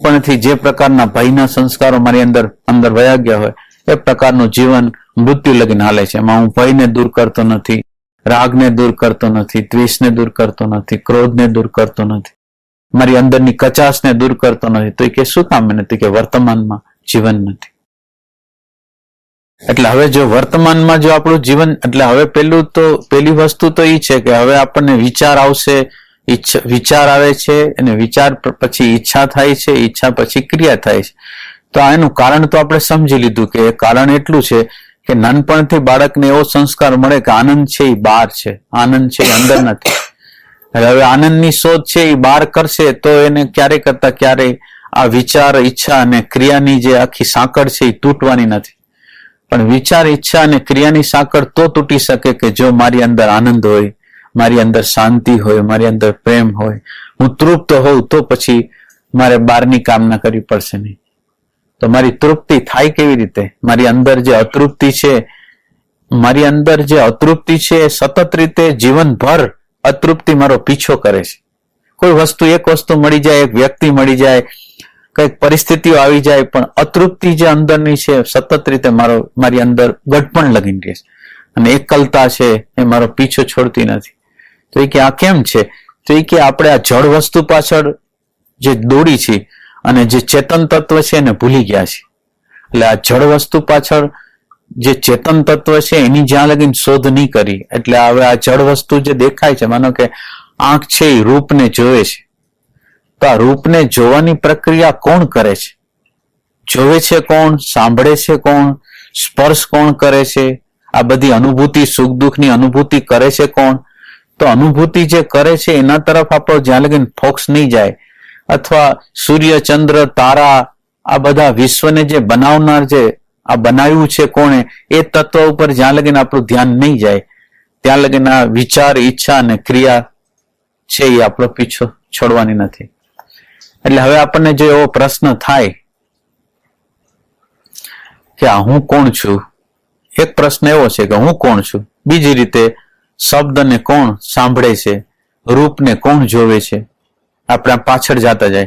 પણથી જે પ્રકારના ભયના સંસ્કારો મારી અંદર અંદર વયા ગયા હોય, એ પ્રકારનું જીવન મૃત્યુ લગીન હાલે છે. એમાં હું ભયને દૂર કરતો નથી, રાગને દૂર કરતો નથી, દ્વેષને દૂર કરતો નથી, ક્રોધને દૂર કરતો નથી. મારી અંદરની કચાશને દૂર કરતો નથી. તો એ કે શું કામ નથી કે વર્તમાનમાં જીવન નથી. એટલે હવે જો વર્તમાનમાં જો આપણું જીવન, એટલે હવે પેલું તો, પેલી વસ્તુ તો એ છે કે હવે આપણને વિચાર આવશે વિચાર આવે છે અને વિચાર પછી ઈચ્છા થાય છે, ઈચ્છા પછી ક્રિયા થાય છે. તો આ એનું કારણ તો આપણે સમજી લીધું કે કારણ એટલું છે કે નાનપણથી બાળકને એવો સંસ્કાર મળે કે આનંદ છે એ બહાર છે, આનંદ છે એ અંદર નથી હવે આનંદની શોધ છે એ બહાર કરશે તો એને ક્યારે કરતા ક્યારે આ વિચાર, ઈચ્છા અને ક્રિયાની જે આખી સાંકળ છે એ તૂટવાની નથી. પણ વિચાર, ઈચ્છા અને ક્રિયાની સાંકળ તો તૂટી શકે કે જો મારી અંદર આનંદ હોય મારી અંદર શાંતિ હોય, મારી અંદર પ્રેમ હોય, હું તૃપ્ત હોઉં તો પછી મારે બહારની કામના કરવી પડશે નહીં. તો મારી તૃપ્તિ થાય કેવી રીતે? મારી અંદર જે અતૃપ્તિ છે, મારી અંદર જે અતૃપ્તિ છે સતત રીતે જીવનભર અતૃપ્તિ મારો પીછો કરે છે. કોઈ વસ્તુ એક વસ્તુ મળી જાય, એક વ્યક્તિ મળી જાય, કંઈક પરિસ્થિતિઓ આવી જાય, પણ અતૃપ્તિ જે અંદરની છે સતત રીતે મારો, મારી અંદર ગઢપણ લગીને રહે છે. અને એકલતા છે એ મારો પીછો છોડતી નથી. તો એ કે, આ કેમ છે? તો એ કે, આપણે આ જળ વસ્તુ પાછળ જે દોડી છે અને જે ચેતન તત્વ છે એને ભૂલી ગયા છે એટલે આ જળ વસ્તુ પાછળ જે ચેતન તત્વ છે એની જ્યાં લગીને શોધ નહીં કરી. એટલે હવે આ જળ વસ્તુ જે દેખાય છે, માનો કે આંખ છે એ રૂપને જોવે છે. તો આ રૂપને જોવાની પ્રક્રિયા કોણ કરે છે? જોવે છે કોણ? સાંભળે છે કોણ? સ્પર્શ કોણ કરે છે? આ બધી અનુભૂતિ, સુખ દુઃખની અનુભૂતિ કરે છે કોણ? તો અનુભૂતિ જે કરે છે, એના તરફ આપણો જ્યાં લગીને ફોક્સ નહીં જાય. અથવા સૂર્ય, ચંદ્ર, તારા, આ બધા વિશ્વને જે બનાવનાર જે આ બનાવ્યું છે કોણે, એ તત્વ ઉપર જ્યાં લગીને આપણું ધ્યાન નહીં જાય. ત્યાં લગીને આ વિચાર, ઈચ્છા અને ક્રિયા છે એ આપણો પીછો છોડવાની નથી. એટલે હવે આપણને જો એવો પ્રશ્ન થાય કે આ હું કોણ છું? એક પ્રશ્ન એવો છે કે હું કોણ છું? બીજી રીતે શબ્દને કોણ સાંભળે છે? રૂપને કોણ જોવે છે? આપણા પાછળ જતા જાય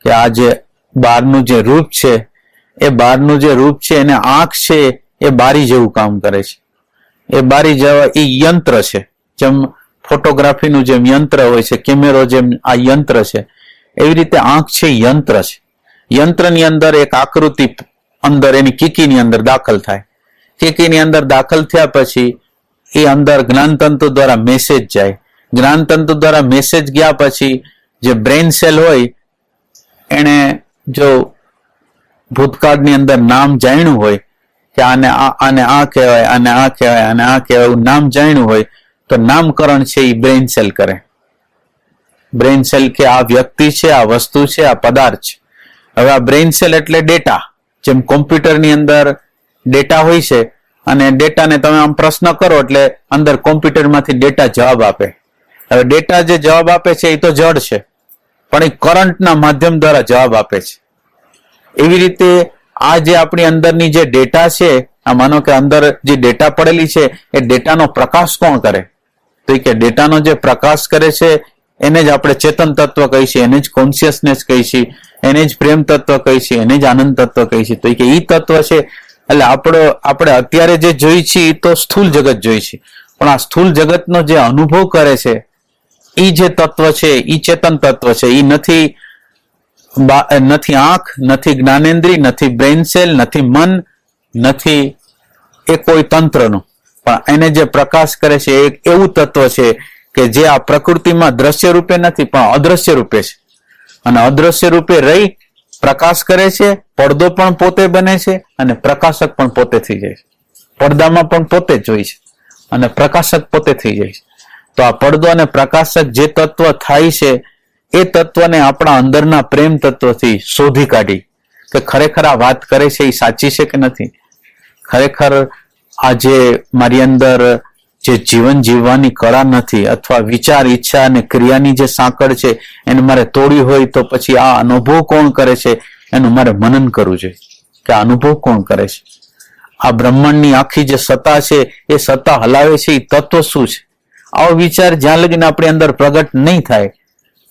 કે આ જે બહારનું જે રૂપ છે, એ બહારનું જે રૂપ છે, એને આંખ છે, એ બારી જેવું કામ કરે છે. એ બારી જેવા એ યંત્ર છે. જેમ ફોટોગ્રાફીનું જેમ યંત્ર હોય છે, કેમેરો જેમ આ યંત્ર છે, એવી રીતે આંખ છે યંત્ર છે. યંત્રની અંદર એક આકૃતિ અંદર એની કીકીની અંદર દાખલ થાય. કીકીની અંદર દાખલ થયા પછી એ અંદર જ્ઞાનતંતુ દ્વારા મેસેજ જાય. જ્ઞાનતંતુ દ્વારા મેસેજ ગયા પછી જે બ્રેન સેલ હોય એને જો ભૂતકાળની અંદર નામ જાણ્યું હોય, કે આને આને આ કહેવાય, આને આ કહેવાય, આને આ કહેવાય, એવું નામ જાણ્યું હોય, તો નામકરણ છે એ બ્રેન સેલ કરે. બ્રેન સેલ કે આ વ્યક્તિ છે, આ વસ્તુ છે, આ પદાર્થ છે. હવે આ બ્રેન સેલ એટલે ડેટા જેમ કોમ્પ્યુટરની અંદર ડેટા હોય છે અને ડેટાને તમે આમ પ્રશ્ન કરો એટલે અંદર કોમ્પ્યુટરમાંથી ડેટા જવાબ આપે. હવે ડેટા જે જવાબ આપે છે એ તો જડ છે, પણ એ કરંટના માધ્યમ દ્વારા જવાબ આપે છે. એવી રીતે આ જે આપણી અંદરની જે ડેટા છે, આ માનો કે અંદર જે ડેટા પડેલી છે, એ ડેટાનો પ્રકાશ કોણ કરે? તો એ કે ડેટાનો જે પ્રકાશ કરે છે, એને જ આપણે ચેતન તત્વ કહીએ એને જ કોન્શિયસનેસ કહીએ એને જ પ્રેમ તત્વ કહીએ એને જ આનંદ તત્વ કહીએ તો કે ઈ તત્વ છે એટલે આપણો આપણે અત્યારે જે જોઈ છીએ તો સ્થૂલ જગત જોઈ છે. પણ આ સ્થૂલ જગતનો જે અનુભવ કરે છે એ જે તત્વ છે એ ચેતન તત્વ છે એ નથી નથી આંખ, નથી જ્ઞાનેન્દ્રી નથી બ્રેઇન સેલ, નથી મન, નથી એ કોઈ તંત્રનું. પણ એને જે પ્રકાશ કરે છે એક એવું તત્વ છે કે જે આ પ્રકૃતિમાં દ્રશ્ય રૂપે નથી, પણ અદ્રશ્ય રૂપે છે. અને અદ્રશ્ય રૂપે રહી, પ્રકાશ કરે છે પડદો પણ પોતે બને છે અને પ્રકાશક પણ પોતે થઈ જાય છે. પડદામાં પણ પોતે જ હોય છે અને પ્રકાશક પોતે થઈ જાય છે. તો આ પડદો અને પ્રકાશક જે તત્વ થાય છે, એ તત્વને આપણા અંદરના પ્રેમ તત્વથી શોધી કાઢી. કે ખરેખર આ વાત કરે છે એ સાચી છે કે નથી? ખરેખર આ જે મારી અંદર જે જીવન જીવવાની કળા નથી અથવા વિચાર, ઈચ્છા અને ક્રિયાની જે સાંકળ છે એને મારે તોડી હોય તો પછી આ અનુભવ કોણ કરે છે? એનું મારે મનન કરવું જોઈએ કે અનુભવ કોણ કરે છે? આ બ્રહ્માંડની આખી જે સત્તા છે, એ સત્તા હલાવે છે એ તત્વ શું છે? આવો વિચાર જ્યાં લગીને આપણી અંદર પ્રગટ નહીં થાય,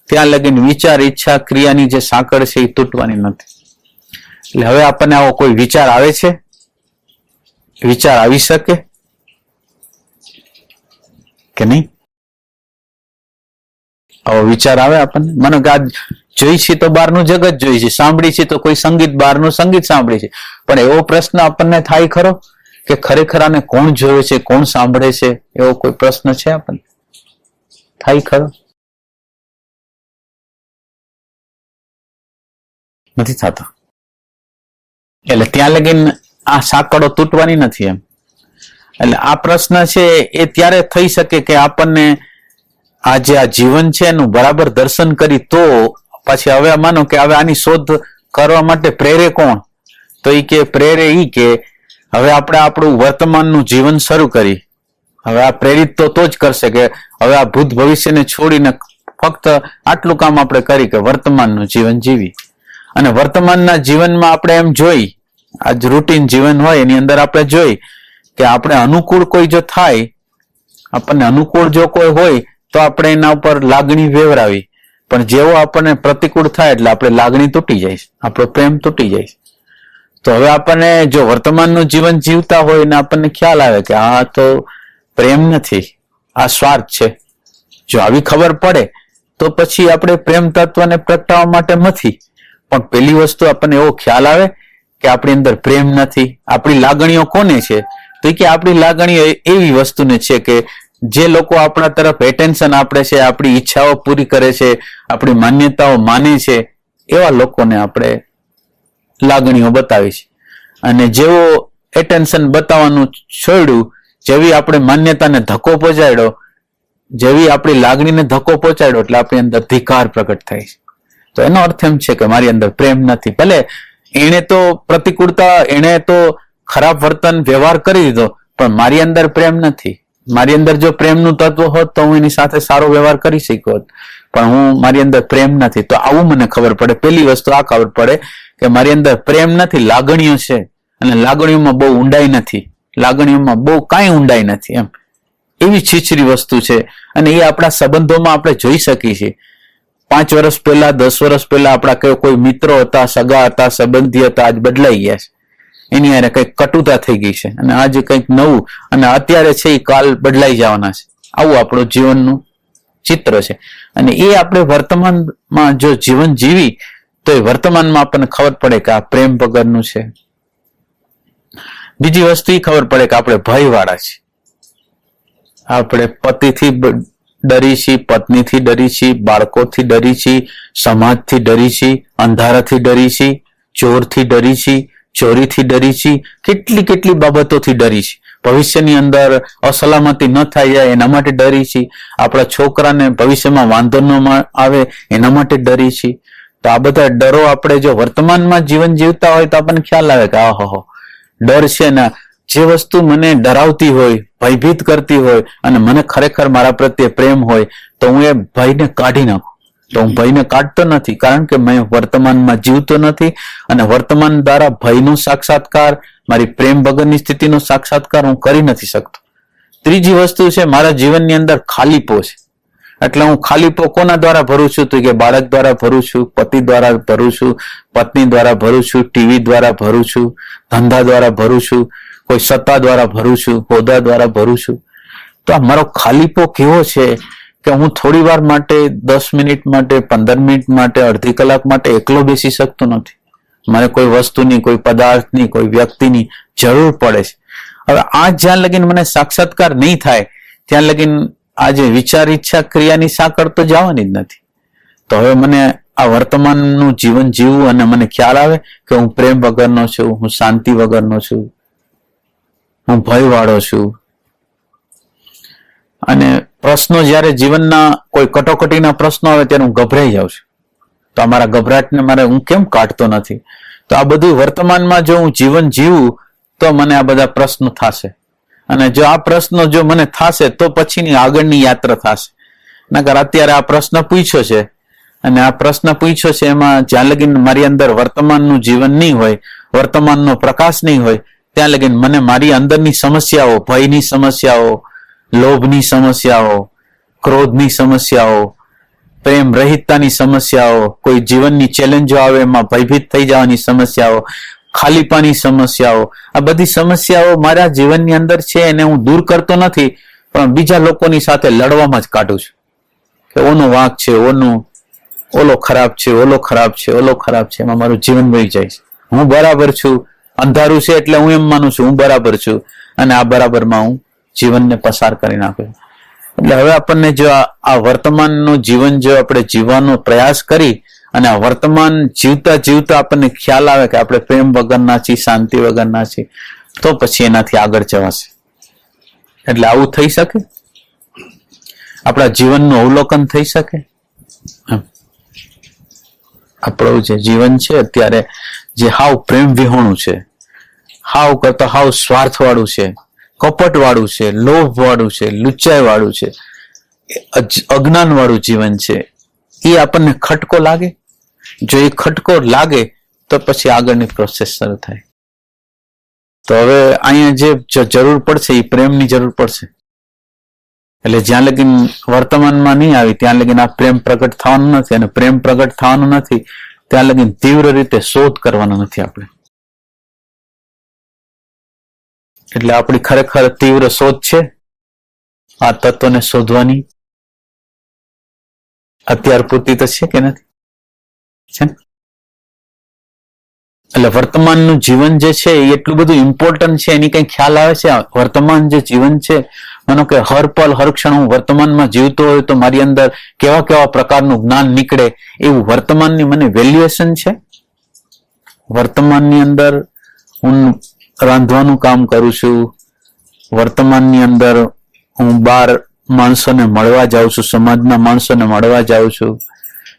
ત્યાં લગીન વિચાર, ઈચ્છા, ક્રિયાની જે સાંકળ છે એ તૂટવાની નથી. એટલે હવે આપણને આવો કોઈ વિચાર આવે છે? વિચાર આવી શકે? કે નહીં? આવો વિચાર આવે આપણને? મને કે જોઈ છે તો બહારનું જગત જોઈ છે, સાંભળી છે તો કોઈ સંગીત બહારનું સંગીત સાંભળી છે. પણ એવો પ્રશ્ન આપણને થાય ખરો કે ખરેખર આને કોણ જોવે છે, કોણ સાંભળે છે, એવો કોઈ પ્રશ્ન છે આપણને? થાય ખરો? નથી થતો. એટલે ત્યાં લગીન આ સાંકળો તૂટવાની નથી એમ. એટલે આ પ્રશ્ન છે એ ત્યારે થઈ શકે કે આપણને આ જે આ જીવન છે એનું બરાબર દર્શન કરી તો પછી હવે માનો કે હવે આની શોધ કરવા માટે પ્રેરે કોણ? તો એ કે પ્રેરે ઈ કે હવે આપણે આપણું વર્તમાનનું જીવન શરૂ કરી. હવે આ પ્રેરિત તો તો જ કરશે કે હવે આ ભૂત ભવિષ્યને છોડીને ફક્ત આટલું કામ આપણે કરી કે વર્તમાનનું જીવન જીવી. અને વર્તમાનના જીવનમાં આપણે એમ જોઈ, આજ રૂટીન જીવન હોય એની અંદર આપણે જોઈ કે આપણે અનુકૂળ કોઈ જો થાય, આપણને અનુકૂળ જો કોઈ હોય તો આપણે એના ઉપર લાગણી વેવરાવી. પણ જેવો આપણને પ્રતિકૂળ થાય એટલે આપણે લાગણી તૂટી જાય આપણો પ્રેમ તૂટી જાય તો હવે આપણને જો વર્તમાનનું જીવન જીવતા હોય ને આપણને ખ્યાલ આવે કે આ તો પ્રેમ નથી, આ સ્વાર્થ છે. જો આવી ખબર પડે, તો પછી આપણે પ્રેમ તત્વને પ્રગટાવવા માટે નથી. પણ પેલી વસ્તુ આપણને એવો ખ્યાલ આવે કે આપણી અંદર પ્રેમ નથી. આપણી લાગણીઓ કોને છે? તો કે આપણી લાગણીઓ એવી વસ્તુને છે કે જે લોકો આપણા તરફ એટેન્શન આપે છે, આપણી ઈચ્છાઓ પૂરી કરે છે, આપણી માન્યતાઓ માને છે, એવા લોકોને આપણે લાગણીઓ બતાવી છે. અને જેવો એટેન્શન બતાવવાનું છોડ્યું, જેવી આપણે માન્યતાને ધક્કો પહોંચાડ્યો, જેવી આપણી લાગણીને ધક્કો પહોંચાડ્યો, એટલે આપણી અંદર ધિકાર પ્રગટ થાય છે. તો એનો અર્થ એમ છે કે મારી અંદર પ્રેમ નથી. ભલે એણે તો પ્રતિકૂળતા, એણે તો ખરાબ વર્તન વ્યવહાર કરી દીધો, પણ મારી અંદર પ્રેમ નથી. મારી અંદર જો પ્રેમનું તત્વ હોત તો હું એની સાથે સારો વ્યવહાર કરી શક્યો હોત. પણ હું મારી અંદર પ્રેમ નથી, તો આવું મને ખબર પડે. પેલી વસ્તુ આ ખબર પડે કે મારી અંદર પ્રેમ નથી, લાગણીઓ છે. અને લાગણીઓમાં બહુ ઊંડાઈ નથી. લાગણીઓમાં બહુ કાંઈ ઊંડાઈ નથી એમ. એવી છીછરી વસ્તુ છે. અને એ આપણા સંબંધોમાં આપણે જોઈ શકીએ છીએ. પાંચ વર્ષ પહેલા, દસ વર્ષ પહેલા આપણા કોઈ મિત્રો હતા, સગા હતા, સંબંધી હતા, આજ બદલાઈ ગયા છે. એની હારે કંઈક કટુતા થઈ ગઈ છે. અને આજે કંઈક નવું અને અત્યારે છે એ કાલ બદલાઈ જવાના છે. આવું આપણું જીવનનું ચિત્ર છે. અને એ આપણે વર્તમાનમાં જો જીવન જીવી, તો એ વર્તમાનમાં આપણને ખબર પડે કે આ પ્રેમ વગરનું છે. બીજી વસ્તુ એ ખબર પડે કે આપણે ભયવાળા છે આપણે પતિથી ડરી છીએ, પત્નીથી ડરી છીએ, બાળકોથી ડરી છીએ, સમાજથી ડરી છીએ, અંધારાથી ડરી છીએ, ચોરથી ડરી છીએ ચોરીથી ડરી છીએ કેટલી કેટલી બાબતોથી ડરી છીએ ભવિષ્યની અંદર અસલામતી ન થાય જાય એના માટે ડરી છીએ આપણા છોકરાને ભવિષ્યમાં વાંધો ન આવે એના માટે ડરી છીએ તો આ બધા ડરો આપણે જો વર્તમાનમાં જીવન જીવતા હોય તો આપણને ખ્યાલ આવે કે, આહો ડર છે ને જે વસ્તુ મને ડરાવતી હોય, ભયભીત કરતી હોય અને મને ખરેખર મારા પ્રત્યે પ્રેમ હોય, તો હું એ ભયને કાઢી નાખું. તો હું ભયને કાઢતો નથી કારણ કે મેં વર્તમાનમાં જીવતો નથી અને વર્તમાન દ્વારા ભયનો સાક્ષાત્કાર મારી પ્રેમ વગરની સ્થિતિનો સાક્ષાત્કાર હું કરી નથી શકતો. ત્રીજી વસ્તુ છે મારા જીવનની અંદર ખાલીપો છે. એટલે હું ખાલીપો કોના દ્વારા ભરું છું? તો કે બાળક દ્વારા ભરું છું પતિ દ્વારા ભરું છું પત્ની દ્વારા ભરું છું ટીવી દ્વારા ભરું છું ધંધા દ્વારા ભરું છું કોઈ સત્તા દ્વારા ભરું છું હોદ્દા દ્વારા ભરું છું. તો આ મારો ખાલીપો કેવો છે? કે હું થોડી વાર માટે, દસ મિનિટ માટે, પંદર મિનિટ માટે, અડધી કલાક માટે એકલો બેસી શકતો નથી. મને કોઈ વસ્તુની, કોઈ પદાર્થની, કોઈ વ્યક્તિની જરૂર પડે છે. હવે આ જ્યાં લગીન મને સાક્ષાત્કાર નહીં થાય ત્યાં લગીન આ જે વિચાર ઈચ્છા ક્રિયાની સાંકળ તો જવાની જ નથી. તો હવે મને આ વર્તમાનનું જીવન જીવવું અને મને ખ્યાલ આવે કે હું પ્રેમ વગરનો છું, હું શાંતિ વગરનો છું, હું ભયવાળો છું. અને પ્રશ્નો જ્યારે જીવનના કોઈ કટોકટીના પ્રશ્નો આવે ત્યારે હું ગભરાઈ જાઉં છું. તો આ મારા ગભરાટને મારે હું કેમ કાઢતો નથી? તો આ બધું વર્તમાનમાં જો હું જીવન જીવું, તો મને આ બધા પ્રશ્નો થશે. અને જો આ પ્રશ્નો જો મને થશે, તો પછીની આગળની યાત્રા થશે. નકર અત્યારે આ પ્રશ્ન પૂછ્યો છે. અને આ પ્રશ્ન પૂછ્યો છે એમાં જ્યાં લગીન મારી અંદર વર્તમાનનું જીવન નહીં હોય, વર્તમાનનો પ્રકાશ નહીં હોય, ત્યાં લગીન મને મારી અંદરની સમસ્યાઓ, ભયની સમસ્યાઓ લોભની સમસ્યાઓ, ક્રોધની સમસ્યાઓ, પ્રેમ રહિતતાની સમસ્યાઓ, કોઈ જીવનની ચેલેન્જો આવે એમાં ભયભીત થઈ જવાની સમસ્યાઓ, ખાલીપાની સમસ્યાઓ, આ બધી સમસ્યાઓ મારા જીવનની અંદર છે એને હું દૂર કરતો નથી, પણ બીજા લોકોની સાથે લડવામાં જ કાઢું છું. કે ઓનો વાંક છે, ઓનું, ઓલો ખરાબ છે, ઓલો ખરાબ છે, ઓલો ખરાબ છે, એમાં મારું જીવન વહી જાય છે. હું બરાબર છું, અંધારું છે એટલે હું એમ માનું છું, હું બરાબર છું, અને આ બરાબરમાં હું જીવનને પસાર કરી નાખ્યું એટલે હવે આપણને જો આ વર્તમાનનું જીવન જો આપણે જીવવાનો પ્રયાસ કરી અને આ વર્તમાન જીવતા જીવતા આપણને ખ્યાલ આવે કે આપણે પ્રેમ વગરના છીએ, શાંતિ વગરના છીએ, તો પછી એનાથી આગળ જવાશે. એટલે આવું થઈ શકે? આપણા જીવનનું અવલોકન થઈ શકે. આપણું જે જીવન છે અત્યારે જે હાવ પ્રેમ વિહોણું છે, હાવ કરતા હાવ સ્વાર્થવાળું છે કપટ વાળું છે લોભ વાળું છે લુચ્ચાઈ વાળું છે અજ્ઞાન વાળું જીવન છે, એ આપણને ખટકો લાગે? જો એ ખટકો લાગે, તો પછી આગળની પ્રોસેસ શરૂ થાય. તો હવે અહીંયા જે, જરૂર પડશે, એ પ્રેમની જરૂર પડશે. એટલે જ્યાં લગીન વર્તમાનમાં નહીં આવી, ત્યાં લગીન આ પ્રેમ પ્રગટ થવાનું નથી અને પ્રેમ પ્રગટ થવાનું નથી, ત્યાં લગીન તીવ્ર રીતે શોધ કરવાનો નથી આપણે. એટલે આપણી ખરેખર તીવ્ર શોધ છે આ તત્વને શોધવાની. અત્યાર પૂરતી તો છે કે નથી? છે એટલે વર્તમાનનું જીવન જે છે એ એટલું બધું ઇમ્પોર્ટન્ટ છે, એની કઈ ખ્યાલ આવે છે? વર્તમાન જે જીવન છે, માનો કે હર પલ હર ક્ષણ હું વર્તમાનમાં જીવતો હોય તો મારી અંદર કેવા કેવા પ્રકારનું જ્ઞાન નીકળે એવું વર્તમાનની મને વેલ્યુએશન છે? વર્તમાનની અંદર હું રાંધવાનું કામ કરું છું. વર્તમાનની અંદર હું બાર માણસોને મળવા જાઉં છું, સમાજના માણસોને મળવા જાઉં છું.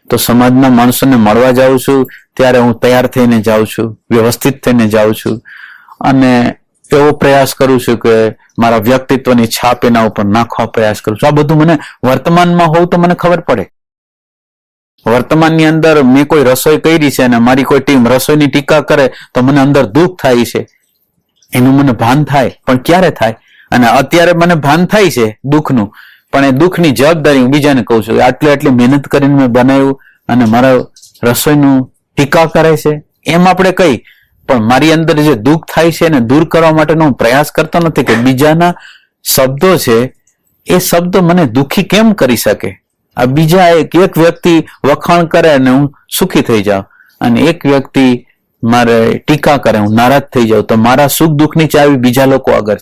તો સમાજના માણસોને મળવા જાઉં છું, ત્યારે હું તૈયાર થઈને જાઉં છું, વ્યવસ્થિત થઈને જાઉં છું. અને એવો પ્રયાસ કરું છું કે મારા વ્યક્તિત્વની છાપ એના ઉપર નાખવા પ્રયાસ કરું છું. આ બધું મને વર્તમાનમાં હોવું તો મને ખબર પડે. વર્તમાનની અંદર મેં કોઈ રસોઈ કરી છે અને મારી કોઈ ટીમ રસોઈની ટીકા કરે તો મને અંદર દુઃખ થાય છે. એનું મને ભાન થાય, પણ ક્યારે થાય? અને અત્યારે મને ભાન થાય છે દુઃખનું, પણ એ દુઃખની જવાબદારી હું બીજાને કહું છું. આટલી આટલી મહેનત કરીને મેં બનાવ્યું અને મારા રસોઈનું ટીકા કરે છે. એમ આપણે કહી પણ મારી અંદર જે દુઃખ થાય છે એને દૂર કરવા માટેનો હું પ્રયાસ કરતો નથી કે બીજાના શબ્દો છે, એ શબ્દો મને દુઃખી કેમ કરી શકે? આ બીજા એક એક વ્યક્તિ વખાણ કરે અને હું સુખી થઈ જાઉં. અને એક વ્યક્તિ મારે ટીકા કરે હું નારાજ થઈ જાઉં. તો મારા સુખ દુઃખની ચાવી બીજા લોકો આગળ